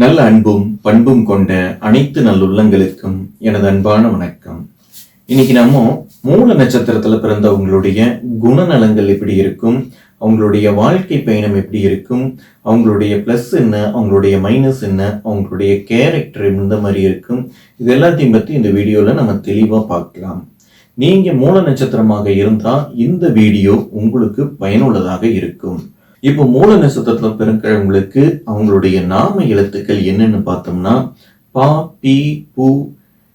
நல்ல அன்பும் பண்பும் கொண்ட அனைத்து நல்லுள்ளங்களுக்கும் எனது அன்பான வணக்கம். இன்னைக்கு நம்ம மூல நட்சத்திரத்துல பிறந்தவங்களுடைய குணநலங்கள் எப்படி இருக்கும்? அவங்களுடைய வாழ்க்கை பயணம் எப்படி இருக்கும்? அவங்களுடைய ப்ளஸ் என்ன? அவங்களுடைய மைனஸ் என்ன? அவங்களுடைய கேரக்டர் இந்த மாதிரி இருக்கும்? இது எல்லாத்தையும் பற்றி இந்த வீடியோவில் நம்ம தெளிவாக பார்க்கலாம். நீங்கள் மூல நட்சத்திரமாக இருந்தால் இந்த வீடியோ உங்களுக்கு பயனுள்ளதாக இருக்கும். இப்போ மூல நட்சத்திரத்துல பிறக்கிறவங்களுக்கு அவங்களுடைய நாம எழுத்துக்கள் என்னன்னு பார்த்தோம்னா பா பி பு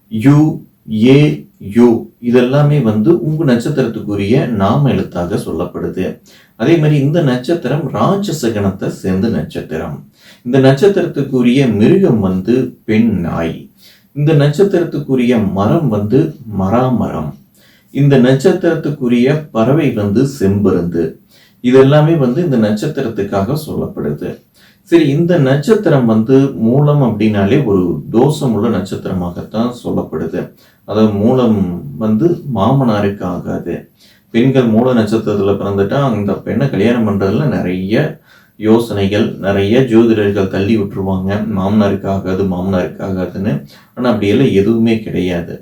யு ஏ யு. இதெல்லாமே வந்து உங்க நட்சத்திரத்துக்குரிய நாம எழுத்தாக சொல்லப்படுது. அதே மாதிரி இந்த நட்சத்திரம் ராட்சச கணத்தை சேர்ந்த நட்சத்திரம். இந்த நட்சத்திரத்துக்குரிய மிருகம் வந்து பெண் நாய். இந்த நட்சத்திரத்துக்குரிய மரம் வந்து மராமரம். இந்த நட்சத்திரத்துக்குரிய பறவை வந்து செம்பருந்து. இதெல்லாமே வந்து இந்த நட்சத்திரத்துக்காக சொல்லப்படுது. சரி இந்த நட்சத்திரம் வந்து மூலம் அப்படின்னாலே ஒரு தோஷமுள்ள நட்சத்திரமாகத்தான் சொல்லப்படுது. அதாவது மூலம் வந்து மாமனாருக்கு ஆகாது. பெண்கள் மூல நட்சத்திரத்தில் பிறந்துட்டா அந்த பெண்ணை கல்யாணம் பண்ணுறதுல நிறைய யோசனைகள் நிறைய ஜோதிடர்கள் தள்ளி விட்டுருவாங்க. மாமனாருக்கு ஆகாது மாமனாருக்கு ஆகாதுன்னு. ஆனால் அப்படியெல்லாம் எதுவுமே கிடையாது.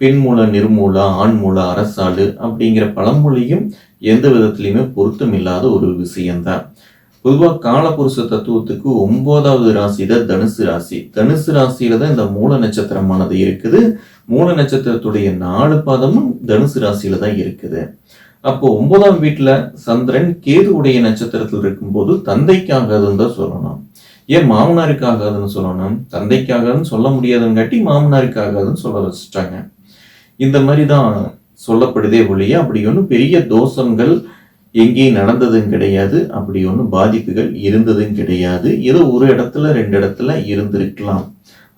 பெண் மூல நிர்மூல ஆண் மூல அரசாளு அப்படிங்கிற பழமொழியும் எந்த விதத்திலையுமே பொருத்தம் இல்லாத ஒரு விஷயம்தான். பொதுவாக காலபுருஷ தத்துவத்துக்கு ஒன்பதாவது ராசி தான் தனுசு ராசி. தனுசு ராசியில தான் இந்த மூல நட்சத்திரமானது இருக்குது. மூல நட்சத்திரத்துடைய நாலு பாதமும் தனுசு ராசியில தான் இருக்குது. அப்போ ஒன்பதாம் வீட்டில் சந்திரன் கேது உடைய நட்சத்திரத்தில் இருக்கும்போது தந்தைக்காகாதுன்னு தான் சொல்லணும். ஏன் மாமனாருக்காகாதுன்னு சொல்லணும்? தந்தைக்காகாதுன்னு சொல்ல முடியாதுங்காட்டி மாமனாருக்காகாதுன்னு சொல்ல வச்சுட்டாங்க. இந்த மாதிரி தான் சொல்லப்படுதே ஒழிய அப்படி ஒன்றும் பெரிய தோஷங்கள் எங்கேயும் நடந்ததும் கிடையாது. அப்படி ஒன்றும் பாதிப்புகள் இருந்ததும் கிடையாது. ஏதோ ஒரு இடத்துல ரெண்டு இடத்துல இருந்திருக்கலாம்.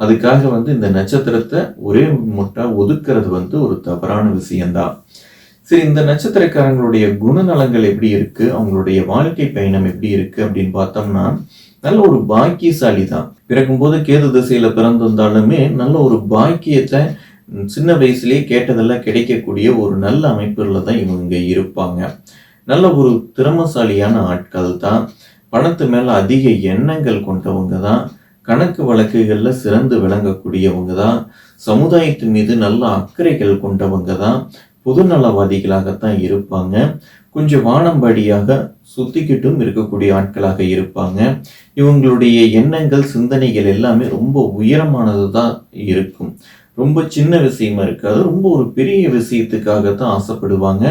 அதுக்காக வந்து இந்த நட்சத்திரத்தை ஒரே முட்டா ஒதுக்கிறது வந்து ஒரு தவறான விஷயம்தான். சரி இந்த நட்சத்திரக்காரங்களுடைய குணநலங்கள் எப்படி இருக்கு? அவங்களுடைய வாழ்க்கை பயணம் எப்படி இருக்கு அப்படின்னு பார்த்தோம்னா நல்ல ஒரு பாக்கியசாலி தான் பிறக்கும்போது கேது திசையில பிறந்திருந்தாலுமே நல்ல ஒரு பாக்கியத்தை சின்ன வயசுலேயே கேட்டதெல்லாம் கிடைக்கக்கூடிய ஒரு நல்ல அமைப்புகளில் தான் இவங்க இருப்பாங்க. நல்ல ஒரு திறமசாலியான ஆட்கள் தான். பணத்து மேலே அதிக எண்ணங்கள் கொண்டவங்க தான். கணக்கு வழக்குகளில் சிறந்து விளங்கக்கூடியவங்க தான். சமுதாயத்தின் மீது நல்ல அக்கறைகள் கொண்டவங்க தான். பொதுநலவாதிகளாகத்தான் இருப்பாங்க. கொஞ்சம் வானம்பாடியாக சுத்திக்கிட்டும் இருக்கக்கூடிய ஆட்களாக இருப்பாங்க. இவங்களுடைய எண்ணங்கள் சிந்தனைகள் எல்லாமே ரொம்ப உயரமானது தான் இருக்கும். ரொம்ப சின்ன விஷயமா இருக்காது ரொம்ப ஒரு பெரிய விஷயத்துக்காகத்தான் ஆசைப்படுவாங்க.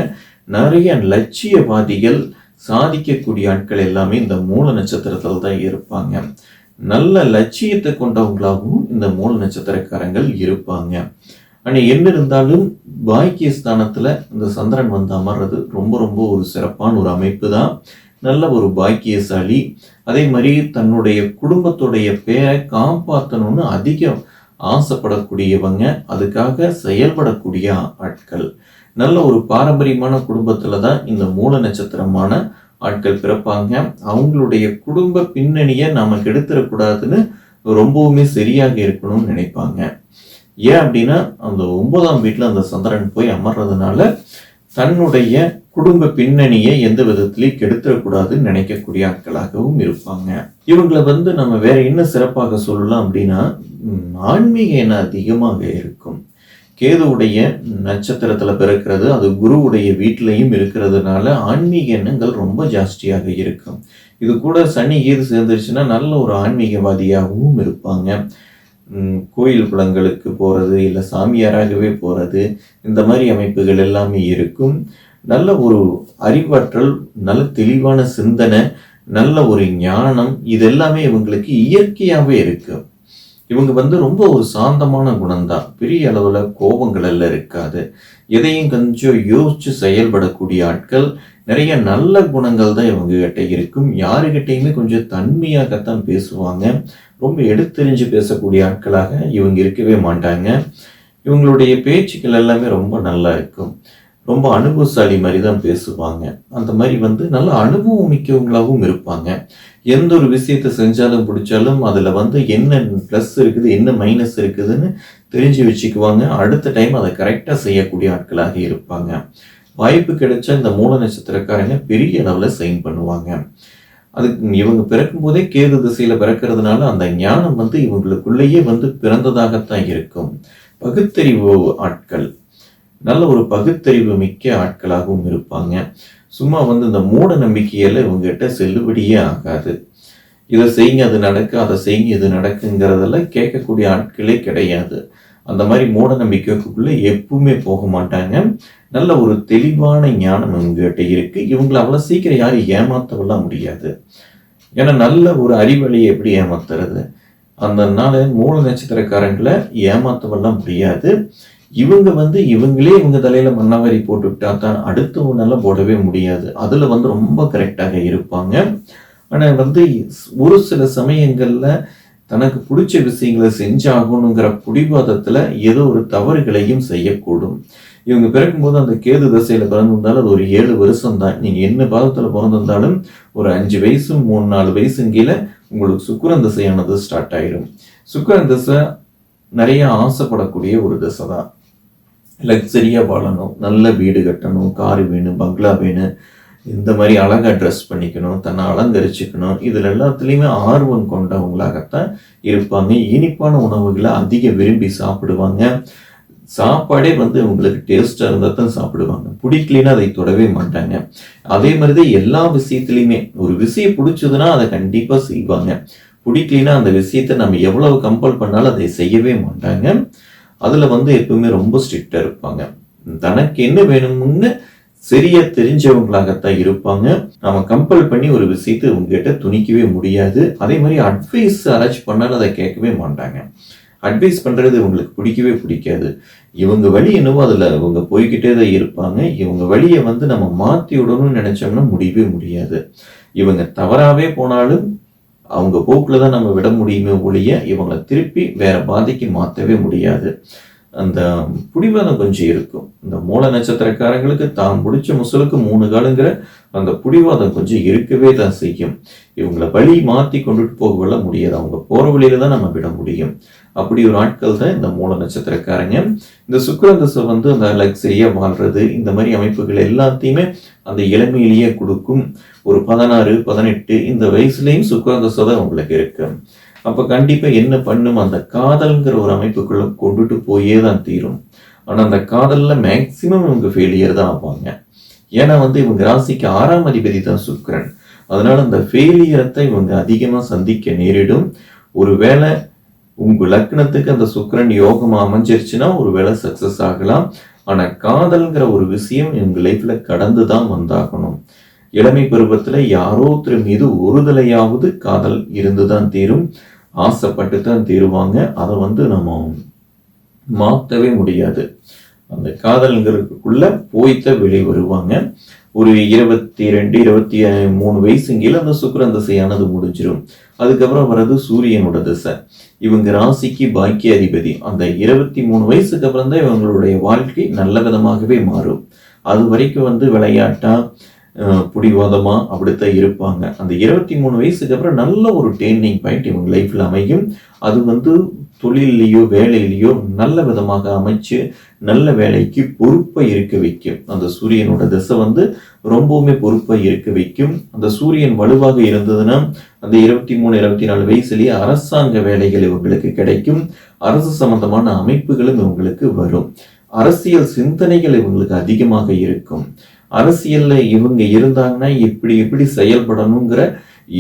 நிறைய லட்சியவாதிகள் சாதிக்கக்கூடிய ஆட்கள் எல்லாமே இந்த மூல நட்சத்திரத்தில் தான் இருப்பாங்க. நல்ல லட்சியத்தை கொண்டவங்களாகவும் இந்த மூல நட்சத்திரக்காரங்கள் இருப்பாங்க. ஆனால் என்ன இருந்தாலும் பாக்கிய ஸ்தானத்தில் இந்த சந்திரன் வந்து அமர்றது ரொம்ப ரொம்ப ஒரு சிறப்பான ஒரு அமைப்பு தான் நல்ல ஒரு பாக்கியசாலி. அதே மாதிரி தன்னுடைய குடும்பத்துடைய பேரை காப்பாற்றணும்னு அதிகம் ஆசைப்படக்கூடியவங்க அதுக்காக செயல்படக்கூடிய ஆட்கள். நல்ல ஒரு பாரம்பரியமான குடும்பத்தில் தான் இந்த மூல நட்சத்திரமான ஆட்கள் பிறப்பாங்க. அவங்களுடைய குடும்ப பின்னணியை நாம் கெடுத்துடக்கூடாதுன்னு ரொம்பவுமே சரியாக இருக்கணும்னு நினைப்பாங்க. ஏன் அப்படின்னா அந்த ஒன்பதாம் வீட்டில் அந்த சந்திரன் போய் அமர்றதுனால தன்னுடைய குடும்ப பின்னணியை எந்த விதத்திலையும் கெடுத்துடக்கூடாதுன்னு நினைக்கக்கூடிய ஆட்களாகவும் இருப்பாங்க. இவங்களை வந்து நம்ம வேற என்ன சிறப்பாக சொல்லலாம் அப்படின்னா ஆன்மீக எண்ணம் அதிகமாக இருக்கும். கேதுவுடைய நட்சத்திரத்துல பிறக்கிறது அது குருவுடைய வீட்டிலையும் இருக்கிறதுனால ஆன்மீக எண்ணங்கள் ரொம்ப ஜாஸ்தியாக இருக்கும். இது கூட சனி கேது சேர்ந்துருச்சுன்னா நல்ல ஒரு ஆன்மீகவாதியாகவும் இருப்பாங்க. கோயில் குளங்களுக்கு போகிறது இல்லை சாமியாராகவே போகிறது இந்த மாதிரி அமைப்புகள் எல்லாமே இருக்கும். நல்ல ஒரு அறிவாற்றல் நல்ல தெளிவான சிந்தனை நல்ல ஒரு ஞானம் இதெல்லாமே இவங்களுக்கு இயற்கையாகவே இருக்கு. இவங்க வந்து ரொம்ப ஒரு சாந்தமான குணம்தான். பெரிய அளவில் கோபங்கள் எல்லாம் இருக்காது. எதையும் கொஞ்சம் யோசிச்சு செயல்படக்கூடிய ஆட்கள் நிறைய நல்ல குணங்கள் தான் இவங்க கிட்ட இருக்கும். யாருக்கிட்டையுமே கொஞ்சம் தன்மையாகத்தான் பேசுவாங்க. ரொம்ப எடுத்தெறிஞ்சு பேசக்கூடிய ஆட்களாக இவங்க இருக்கவே மாட்டாங்க. இவங்களுடைய பேச்சுக்கள் எல்லாமே ரொம்ப நல்லா இருக்கும். ரொம்ப அனுபவசாலி மாதிரி தான் பேசுவாங்க. அந்த மாதிரி வந்து நல்ல அனுபவம் மிக்கவங்களாகவும் இருப்பாங்க. எந்த ஒரு விஷயத்தை செஞ்சாலும் பிடிச்சாலும் அதில் வந்து என்ன ப்ளஸ் இருக்குது என்ன மைனஸ் இருக்குதுன்னு தெரிஞ்சு வச்சுக்குவாங்க. அடுத்த டைம் அதை கரெக்டாக செய்யக்கூடிய ஆட்களாக இருப்பாங்க. வாய்ப்பு கிடைச்சா இந்த மூல நட்சத்திரக்காரங்க பெரிய அளவில் சைன் பண்ணுவாங்க. அதுக்கு இவங்க பிறக்கும் போதே கேது திசையில பிறக்கிறதுனால அந்த ஞானம் வந்து இவங்களுக்குள்ளேயே வந்து பிறந்ததாகத்தான் இருக்கும். பகுத்தறிவு ஆட்கள். நல்ல ஒரு பகுத்தறிவு மிக்க ஆட்களாகவும் இருப்பாங்க. சும்மா வந்து இந்த மூட நம்பிக்கையில இவங்ககிட்ட செல்லுபடியே ஆகாது. இதை செய்யுங்க அது நடக்கு அதை செய்யுங்க இது நடக்குங்கிறதெல்லாம் கேட்கக்கூடிய ஆட்களே கிடையாது. அந்த மாதிரி மூட நம்பிக்கைக்குள்ளே எப்பவுமே போக மாட்டாங்க. நல்ல ஒரு தெளிவான ஞானம் இவங்ககிட்ட இருக்கு. இவங்களை அவ்வளோ சீக்கிரம் யாரும் ஏமாத்தவெல்லாம் முடியாது. ஏன்னா நல்ல ஒரு அறிவழியை எப்படி ஏமாத்துறது? அந்த நாள் மூல நட்சத்திரக்காரங்களை ஏமாத்தவெல்லாம் முடியாது. இவங்க வந்து இவங்களே இவங்க தலையில மாதிரி போட்டுவிட்டா தான் அடுத்தவனால போடவே முடியாது. அதுல வந்து ரொம்ப கரெக்டாக இருப்பாங்க. ஆனா வந்து ஒரு சில சமயங்கள்ல தனக்கு பிடிச்ச விஷயங்களை செஞ்சாகணுங்கிற பிடிவாதத்துல ஏதோ ஒரு தவறுகளையும் செய்யக்கூடும். இவங்க பிறக்கும்போது அந்த கேது தசையில பிறந்திருந்தாலும் அது ஒரு ஏழு வருஷம் தான் நீங்க என்ன பாதத்துல பிறந்திருந்தாலும் ஒரு அஞ்சு வயசு மூணு நாலு வயசு கீழே உங்களுக்கு சுக்கரன் திசையானது ஸ்டார்ட் ஆயிரும். சுக்கரன் திசை நிறைய ஆசைப்படக்கூடிய ஒரு திசை தான் லக்ஸரியாக வாழணும். நல்ல வீடு கட்டணும் கார் வேணும் பங்களா வேணும். இந்த மாதிரி அழகா ட்ரெஸ் பண்ணிக்கணும் தன்னை அலங்கரிச்சுக்கணும். இதில் எல்லாத்துலேயுமே ஆர்வம் கொண்டவங்களாகத்தான் இருப்பாங்க. இனிப்பான உணவுகளை அதிக விரும்பி சாப்பிடுவாங்க. சாப்பாடே வந்து உங்களுக்கு டேஸ்ட்டாக இருந்தால் தான் சாப்பிடுவாங்க. பிடிக்கலன்னா அதை தொடவே மாட்டாங்க. அதே மாதிரிதான் எல்லா விஷயத்துலையுமே. ஒரு விஷயம் பிடிச்சதுன்னா அதை கண்டிப்பாக செய்வாங்க. பிடிக்கலன்னா அந்த விஷயத்த நம்ம எவ்வளவு கம்பல் பண்ணாலும் அதை செய்யவே மாட்டாங்க. அதில் வந்து எப்பவுமே ரொம்ப ஸ்ட்ரிக்டாக இருப்பாங்க. தனக்கு என்ன வேணும்னு சரியா தெரிஞ்சவங்களாகத்தான் இருப்பாங்க. நம்ம கம்பல் பண்ணி ஒரு விஷயத்தை உங்ககிட்ட துணிக்கவே முடியாது. அதே மாதிரி அட்வைஸ் யாராச்சும் பண்ணாலும் அதை கேட்கவே மாட்டாங்க. அட்வைஸ் பண்ணுறது இவங்களுக்கு பிடிக்கவே பிடிக்காது. இவங்க வழி என்னவோ அதில் இவங்க போய்கிட்டே தான் இருப்பாங்க. இவங்க வழியை வந்து நம்ம மாற்றி விடணும்னு நினச்சோம்னா முடியவே முடியாது. இவங்க தவறாகவே போனாலும் அவங்க போக்கில் தான் நம்ம விட முடியுமே ஒழிய இவங்களை திருப்பி வேற பாதைக்கு மாற்றவே முடியாது. அந்த புடிவாதம் கொஞ்சம் இருக்கும். இந்த மூல நட்சத்திரக்காரங்களுக்கு தான் பிடிச்ச முசலுக்கு மூணு காலுங்கிற அந்த புடிவாதம் கொஞ்சம் இருக்கவே தான் செய்யும். இவங்களை வழி மாற்றி கொண்டுட்டு போகவெல்லாம் முடியாது. அவங்க போகிற வழியில தான் நம்ம விட முடியும். அப்படி ஒரு ஆட்கள் தான் இந்த மூல நட்சத்திரக்காரங்க. இந்த சுக்கர தசை வந்து அந்த லக்ஸரியாக வாழ்றது இந்த மாதிரி அமைப்புகள் எல்லாத்தையுமே அந்த இளமையிலேயே கொடுக்கும். ஒரு பதினாறு பதினெட்டு இந்த வயசுலேயும் சுக்கர தசை தான் உங்களுக்கு இருக்குது அப்ப கண்டிப்பா என்ன பண்ணும்? அந்த காதல்ங்கிற ஒரு அமைப்புக்குள்ள கொண்டுட்டு போயே தான் தீரும். ஆனா அந்த காதல்ல மேக்சிமம் இவங்க ஃபெயிலியர் தான் ஆவாங்க. ஏன்னா வந்து இவங்க ராசிக்கு ஆறாம் அதிபதி தான் சுக்கரன். அதனால அந்த ஃபெயிலியரத்தை இவங்க அதிகமா சந்திக்க நேரிடும். ஒருவேளை உங்க லக்னத்துக்கு அந்த சுக்கரன் யோகமாக அமைஞ்சிருச்சுன்னா ஒரு வேளை சக்சஸ் ஆகலாம். ஆனா காதல்ங்கிற ஒரு விஷயம் எங்கள் லைஃப்ல கடந்து தான் வந்தாகணும். இளமை பருவத்துல யாரோ ஒருத்தர் மீது ஒருதலையாவது காதல் காதல் இருந்துதான் தீரும். ஆசைப்பட்டு தான் தீருவாங்க. அதை வந்து நம்ம மாற்றவே முடியாது. அந்த காதல்ங்கிறதுக்குள்ள போய்த்த வெளியே வருவாங்க. ஒரு இருபத்தி ரெண்டு இருபத்தி மூணு வயசுங்கில அந்த சுக்கரன் திசையானது முடிஞ்சிடும் அதுக்கப்புறம் வர்றது சூரியனோட திசை. இவங்க ராசிக்கு பாக்கிய அதிபதி அந்த இருபத்தி மூணு வயசுக்கு அப்புறம் தான் இவங்களுடைய வாழ்க்கை நல்ல விதமாகவே மாறும். அது வரைக்கும் வந்து விளையாட்டா பிடிவாதமாக அப்படித்தான் இருப்பாங்க. அந்த இருபத்தி மூணு வயசுக்கு அப்புறம் நல்ல ஒரு டேர்னிங் பாயிண்ட் இவங்க லைஃப்பில் அமையும். அது வந்து தொழிலையோ வேலையிலையோ நல்ல விதமாக அமைச்சு நல்ல வேலைக்கு பொறுப்பை இருக்க வைக்கும். அந்த சூரியனோட திசை வந்து ரொம்பவுமே பொறுப்பை இருக்க வைக்கும். அந்த சூரியன் வலுவாக இருந்ததுன்னா அந்த இருபத்தி மூணு இருபத்தி நாலு வயசுலேயே அரசாங்க வேலைகள் இவங்களுக்கு கிடைக்கும். அரசு சம்பந்தமான அமைப்புகளும் இவங்களுக்கு வரும். அரசியல் சிந்தனைகள் இவங்களுக்கு அதிகமாக இருக்கும். அரசியல்ல இவங்க இருந்தாங்கன்னா இப்படி எப்படி செயல்படணுங்கிற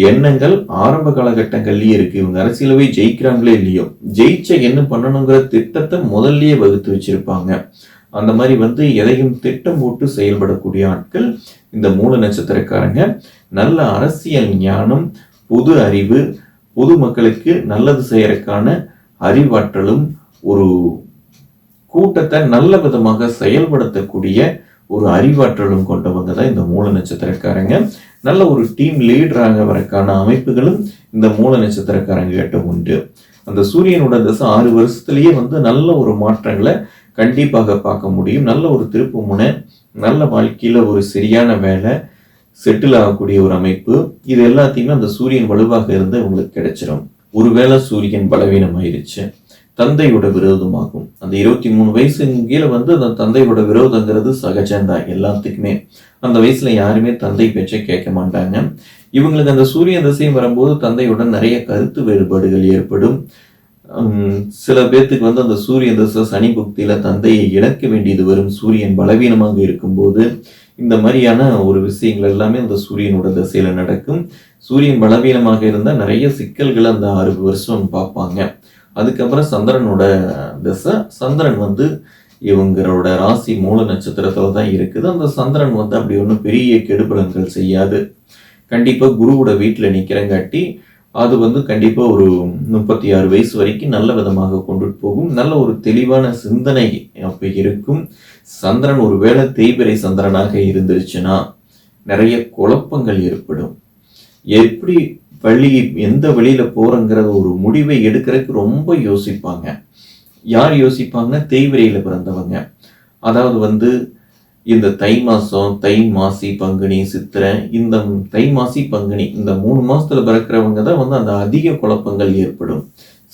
எண்ணங்கள் ஆரம்ப காலகட்டங்கள்லயே இருக்கு. இவங்க அரசியல போய் ஜெயிக்கிறாங்களே இல்லையோ ஜெயிச்ச என்ன பண்ணணுங்கிற திட்டத்தை முதல்லயே வகுத்து வச்சிருப்பாங்க. அந்த மாதிரி வந்து எதையும் திட்டம் போட்டு செயல்படக்கூடிய ஆட்கள் இந்த மூல நட்சத்திரக்காரங்க. நல்ல அரசியல் ஞானம் பொது அறிவு பொது மக்களுக்கு நல்லது செய்யறதுக்கான அறிவாற்றலும் ஒரு கூட்டத்தை நல்ல விதமாக செயல்படுத்தக்கூடிய ஒரு அறிவாற்றலும் கொண்டவங்க தான் இந்த மூல நட்சத்திரக்காரங்க. நல்ல ஒரு டீம் லீடராக வரக்கான அமைப்புகளும் இந்த மூல நட்சத்திரக்காரங்க கிட்ட உண்டு. அந்த சூரியனோட தசை ஆறு வருஷத்துலயே வந்து நல்ல ஒரு மாற்றங்களை கண்டிப்பாக பார்க்க முடியும். நல்ல ஒரு திருப்பு முனை நல்ல வாழ்க்கையில ஒரு சரியான வேலை செட்டில் ஆகக்கூடிய ஒரு அமைப்பு. இது எல்லாத்தையுமே அந்த சூரியன் வலுவாக இருந்து உங்களுக்கு கிடைச்சிடும் ஒருவேளை சூரியன் பலவீனம் ஆயிடுச்சு தந்தையோட விரோதமாகும். அந்த இருபத்தி மூணு வயசு கீழே வந்து அந்த தந்தையோட விரோதங்கிறது சகஜம்தான் எல்லாத்துக்குமே. அந்த வயசுல யாருமே தந்தை பேச்சை கேட்க மாட்டாங்க. இவங்களுக்கு அந்த சூரிய திசையும் வரும்போது தந்தையுடன் நிறைய கருத்து வேறுபாடுகள் ஏற்படும். சில பேர்த்துக்கு வந்து அந்த சூரிய தசை சனி புக்தியில தந்தையை இழக்க வேண்டியது வரும். சூரியன் பலவீனமாக இருக்கும்போது இந்த மாதிரியான ஒரு விஷயங்கள் எல்லாமே அந்த சூரியனோட திசையில நடக்கும். சூரியன் பலவீனமாக இருந்தால் நிறைய சிக்கல்களை அந்த ஆறு வருஷம் பார்ப்பாங்க. அதுக்கப்புறம் சந்திரனோட திசை. சந்திரன் வந்து இவங்களோட ராசி மூல நட்சத்திரத்தில் தான் இருக்குது. அந்த சந்திரன் வந்து அப்படி ஒன்றும் பெரிய கெடுபலன்கள் செய்யாது. கண்டிப்பாக குருவோட வீட்டில் நிற்கிறங்காட்டி அது வந்து கண்டிப்பாக ஒரு முப்பத்தி ஆறு வயசு வரைக்கும் நல்ல விதமாக கொண்டுட்டு போகும். நல்ல ஒரு தெளிவான சிந்தனை அப்போ இருக்கும். சந்திரன் ஒரு வேளை தேய்பிரை சந்திரனாக இருந்துருச்சுன்னா நிறைய குழப்பங்கள் ஏற்படும். எப்படி வழி எந்த வழியில போறங்கிற ஒரு முடிவை எடுக்கிறதுக்கு ரொம்ப யோசிப்பாங்க. யார் யோசிப்பாங்கன்னா தேய்விரையில பிறந்தவங்க. அதாவது வந்து இந்த தை மாசம் தை மாசி பங்குனி சித்திரை இந்த தை மாசி பங்குனி இந்த மூணு மாசத்துல பிறக்கிறவங்க தான் வந்து அந்த அதிக குழப்பங்கள் ஏற்படும்.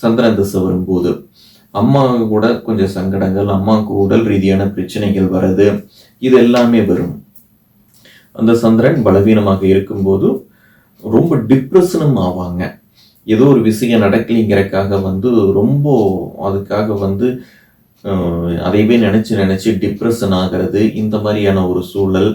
சந்திரன் திசை வரும்போது. அம்மா கூட கொஞ்சம் சங்கடங்கள் அம்மாவுக்கு உடல் ரீதியான பிரச்சனைகள் வர்றது இது எல்லாமே வரும். அந்த சந்திரன் பலவீனமாக இருக்கும்போது ரொம்ப டிப்ரெஷனும் ஆவாங்க. ஏதோ ஒரு விஷயம் நடக்கலைங்கிறக்காக வந்து ரொம்ப அதுக்காக வந்து அதையவே நினச்சி நினச்சி டிப்ரெஷன் ஆகிறது இந்த மாதிரியான ஒரு சூழல்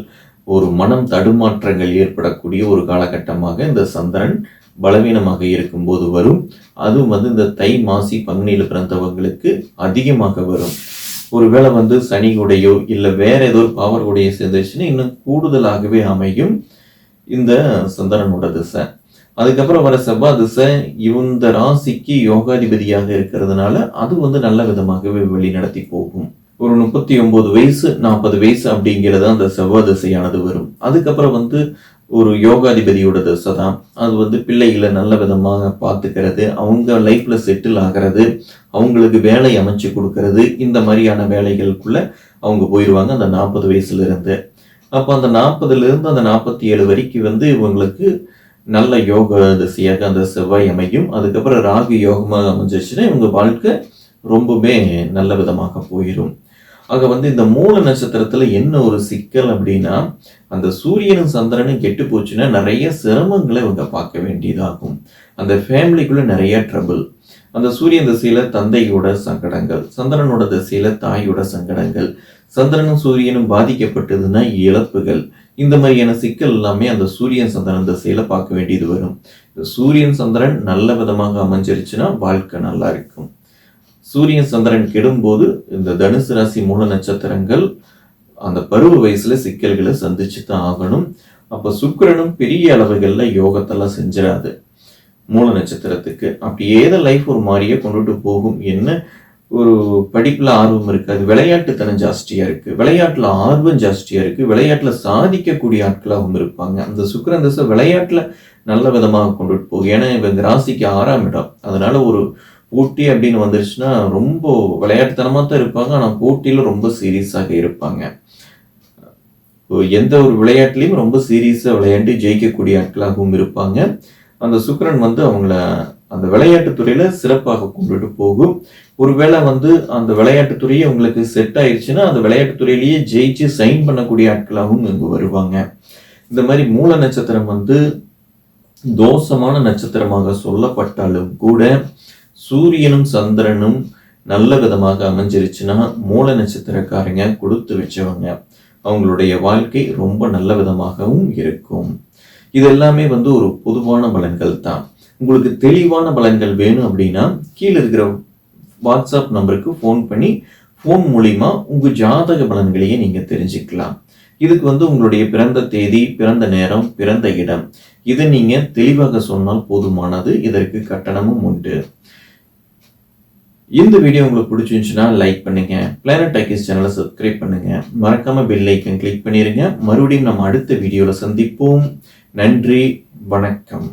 ஒரு மனம் தடுமாற்றங்கள் ஏற்படக்கூடிய ஒரு காலகட்டமாக இந்த சந்திரன் பலவீனமாக இருக்கும்போது வரும். அதுவும் வந்து இந்த தை மாசி பங்குனியில் பிறந்தவங்களுக்கு அதிகமாக வரும். ஒருவேளை வந்து சனி கூடையோ இல்லை வேற ஏதோ ஒரு பவர் கூடையோ சேர்ந்துச்சுன்னா இன்னும் கூடுதலாகவே அமையும். இந்த சந்திரனோட திசை. அதுக்கப்புறம் வர செவ்வாய் திசை இந்த ராசிக்கு யோகாதிபதியாக இருக்கிறதுனால அது வந்து நல்ல விதமாகவே வழி நடத்தி போகும். ஒரு முப்பத்தி ஒன்பது வயசு நாற்பது வயசு அப்படிங்கிறது அந்த செவ்வாய் திசையானது வரும். அதுக்கப்புறம் வந்து ஒரு யோகாதிபதியோட திசை தான். அது வந்து பிள்ளைகளை நல்ல விதமாக பார்த்துக்கிறது அவங்க லைஃப்ல செட்டில் ஆகிறது அவங்களுக்கு வேலை அமைச்சு கொடுக்கறது இந்த மாதிரியான வேலைகளுக்குள்ள அவங்க போயிடுவாங்க அந்த நாற்பது வயசுல இருந்து. அப்போ அந்த நாற்பதுல இருந்து அந்த நாற்பத்தி ஏழு வரைக்கும் வந்து இவங்களுக்கு நல்ல யோக திசையாக அந்த செவ்வாய் அமையும். அதுக்கப்புறம் ராகு யோகமாக அமைஞ்சிச்சுன்னா இவங்க வாழ்க்கை ரொம்பவே நல்ல விதமாக போயிடும் ஆக வந்து இந்த மூல நட்சத்திரத்துல என்ன ஒரு சிக்கல் அப்படின்னா அந்த சூரியனும் சந்திரனும் கெட்டு போச்சுன்னா நிறைய சிரமங்களை இவங்க பார்க்க வேண்டியதாகும். அந்த ஃபேமிலிக்குள்ள நிறைய ட்ரபிள். அந்த சூரியன் திசையில் தந்தையோட சங்கடங்கள் சந்திரனோட திசையில் தாயோட சங்கடங்கள் சந்திரனும் சூரியனும் பாதிக்கப்பட்டதுன்னா இழப்புகள். இந்த மாதிரியான சிக்கல் எல்லாமே அந்த சூரியன் சந்திரன் திசையில பார்க்க வேண்டியது வரும். சூரியன் சந்திரன் நல்ல விதமாக அமைஞ்சிருச்சுன்னா வாழ்க்கை நல்லா இருக்கும். சூரியன் சந்திரன் கெடும்போது இந்த தனுசு ராசி மூல நட்சத்திரங்கள் அந்த பருவ வயசுல சிக்கல்களை சந்திச்சு தான் ஆகணும். அப்ப சுக்கிரனும் பெரிய அளவுகள்ல யோகத்தெல்லாம் செஞ்சிடாது. மூல நட்சத்திரத்துக்கு. அப்படி ஏதோ லைஃப் ஒரு மாதிரியே கொண்டுட்டு போகும். என்ன? ஒரு படிப்பில் ஆர்வம் இருக்காது விளையாட்டுத்தனம் ஜாஸ்தியாக இருக்குது விளையாட்டில் ஆர்வம் ஜாஸ்தியாக இருக்குது விளையாட்டில் சாதிக்கக்கூடிய ஆட்களாகவும் இருப்பாங்க. அந்த சுக்கரன் தசை விளையாட்டில் நல்ல விதமாக கொண்டுட்டு போகும் ஏன்னா இவங்க ராசிக்கு ஆறாம் இடம். அதனால் ஒரு போட்டி அப்படின்னு வந்துருச்சுன்னா ரொம்ப விளையாட்டுத்தனமாக தான் இருப்பாங்க. ஆனால் போட்டியில ரொம்ப சீரியஸாக இருப்பாங்க. எந்த ஒரு விளையாட்டுலயும் ரொம்ப சீரியஸாக விளையாண்டு ஜெயிக்கக்கூடிய ஆட்களாகவும் இருப்பாங்க. அந்த சுக்கரன் வந்து அவங்கள அந்த விளையாட்டுத் துறையில சிறப்பாக கொண்டுட்டு போகும். ஒருவேளை வந்து அந்த விளையாட்டுத்துறையே உங்களுக்கு செட் ஆயிடுச்சுன்னா அந்த விளையாட்டுத்துறையிலேயே ஜெயிச்சு சைன் பண்ணக்கூடிய ஆட்களாகவும் இங்க வருவாங்க. இந்த மாதிரி மூல நட்சத்திரம் வந்து தோஷமான நட்சத்திரமாக சொல்லப்பட்டாலும் கூட சூரியனும் சந்திரனும் நல்ல விதமாக அமைஞ்சிருச்சுன்னா மூல நட்சத்திரக்காரங்க கொடுத்து வச்சவங்க அவங்களுடைய வாழ்க்கை ரொம்ப நல்ல விதமாகவும் இருக்கும். இது எல்லாமே வந்து ஒரு பொதுவான பலன்கள் தான். உங்களுக்கு தெளிவான பலன்கள் வேணும் அப்படின்னா கீழே இருக்கிற வாட்ஸ்அப் நம்பருக்கு ஃபோன் பண்ணி ஃபோன் மூலிமா உங்கள் ஜாதக பலன்களையே நீங்கள் தெரிஞ்சுக்கலாம். இதுக்கு வந்து உங்களுடைய பிறந்த தேதி பிறந்த நேரம் பிறந்த இடம். இதை நீங்கள் தெளிவாக சொன்னால் போதுமானது. இதற்கு கட்டணமும் உண்டு. இந்த வீடியோ உங்களுக்கு பிடிச்சிருந்துச்சுன்னா லைக் பண்ணுங்க. பிளானட் டைக்கிஸ் சேனலை சப்ஸ்கிரைப் பண்ணுங்க. மறக்காம பெல் ஐக்கன் கிளிக் பண்ணிடுங்க மறுபடியும் நம்ம அடுத்த வீடியோவில் சந்திப்போம். நன்றி. வணக்கம்.